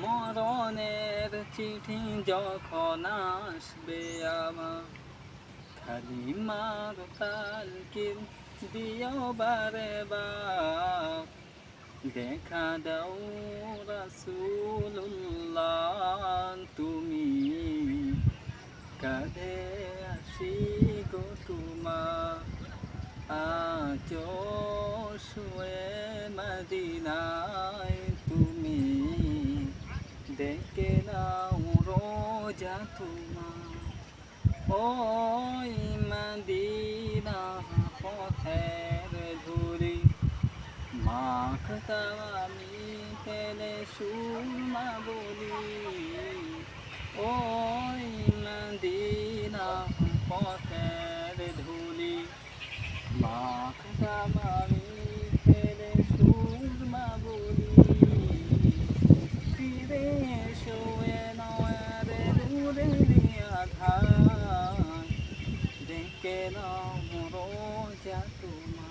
মরণের চিঠি যখন আসবে আমার, খালি মার তালকিন দিও বারে দেখা দাও রাসূলুল্লাহ, তুমি কাঁধে আসি গো আজ শুয়ে মদিনায় তুমি দেখে নাও রোজা তোমার। ওই মদিনা পথের ধুলি। মাখতাম আমি পেলে সুরমা বলি। ওই মদিনা পথের ধুলি। মাখতাম আমি দিয়া ধান দেখে নাও রোজা তুমি